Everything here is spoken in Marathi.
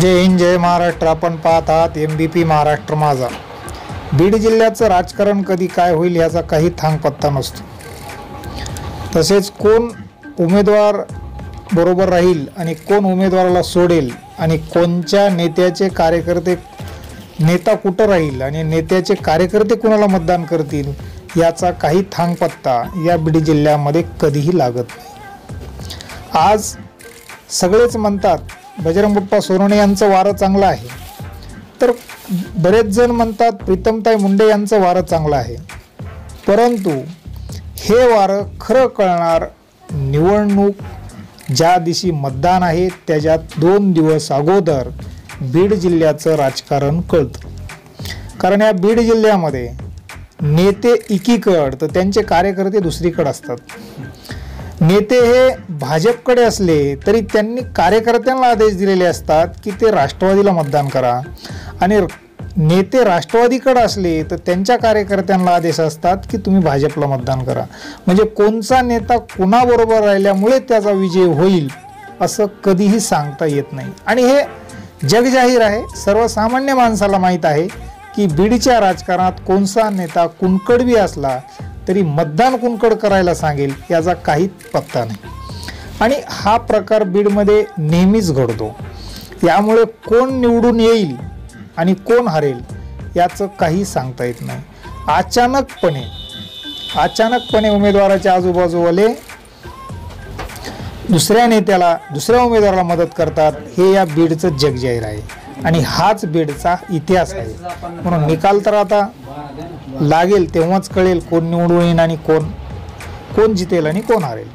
जय हिंद जय महाराष्ट्र. आपण पाहत आहात एम बी पी महाराष्ट्र माझा. बीड जिल्ह्याचं राजकारण कधी काय होईल याचा काही थांगपत्ता नसतो. तसेच कोण उमेदवार बरोबर राहील आणि कोण उमेदवाराला सोडेल आणि कोणच्या नेत्याचे कार्यकर्ते नेता कुठं राहील आणि नेत्याचे कार्यकर्ते कुणाला मतदान करतील याचा काही थांगपत्ता या बीड जिल्ह्यामध्ये कधीही लागत नाही. आज सगळेच म्हणतात बजरंग बाप्पा सोनवणे यांचं वारं चांगलं आहे. तर बरेच जण म्हणतात प्रीतमताई मुंडे यांचं वारं चांगलं आहे. परंतु हे वारं खरं कळणार निवडणूक ज्या दिवशी मतदान आहे त्याच्यात दोन दिवस अगोदर बीड जिल्ह्याचं राजकारण कळतं. कारण या बीड जिल्ह्यामध्ये नेते एकीकड तर त्यांचे कार्यकर्ते दुसरीकडे असतात. नेते हे भाजपकडे असले तरी त्यांनी कार्यकर्त्यांना आदेश दिलेले असतात की ते राष्ट्रवादीला मतदान करा. आणि नेते राष्ट्रवादीकडे असले तर त्यांच्या कार्यकर्त्यांना आदेश असतात की तुम्ही भाजपला मतदान करा. म्हणजे कोणचा नेता कुणाबरोबर राहिल्यामुळे त्याचा विजय होईल असं कधीही सांगता येत नाही. आणि हे जगजाहीर आहे. सर्वसामान्य माणसाला माहीत आहे की बीडच्या राजकारणात कोणचा नेता कुणकडवी असला तरी मतदान कुणकड करायला सांगेल याचा काहीच पत्ता नाही. आणि हा प्रकार बीडमध्ये नेहमीच घडतो. यामुळे कोण निवडून येईल आणि कोण हरेल याचं काही सांगता येत नाही. अचानकपणे अचानकपणे उमेदवाराच्या आजूबाजूवाले दुसऱ्या नेत्याला दुसऱ्या उमेदवाराला मदत करतात हे या बीडचं जगजाहीर आहे. आणि हाच बीडचा इतिहास आहे. म्हणून निकाल तर आता लागेल तेव्हाच कळेल कोण निवडून येईल आणि कोण कोण जितेल आणि कोण हारेल.